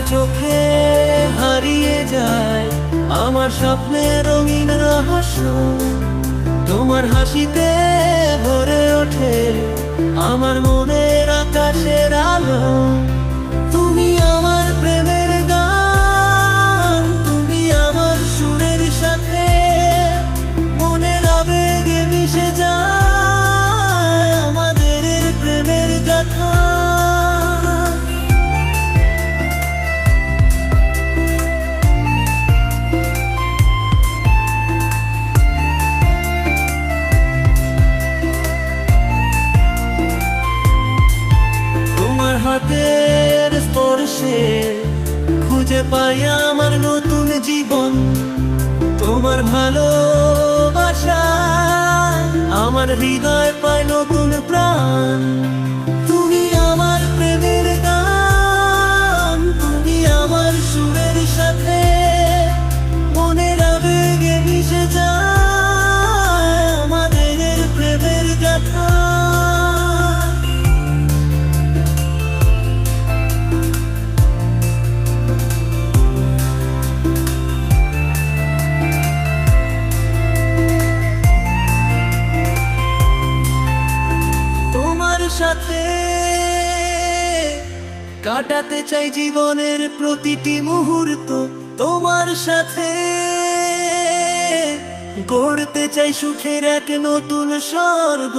তার চোখে হারিয়ে যায়। আমার স্বপ্নের রঙিন রহস্য তোমার হাসিতে ভরে ওঠে। আমার মনে পাই আমার নতুন জীবন। তোমার ভালোবাসা আমার হৃদয় পায় নতুন প্রাণ। সাথে কাটাতে চাই জীবনের প্রতিটি মুহূর্ত তোমার সাথে। গড়তে চাই সুখের এক নতুন স্বর্গ।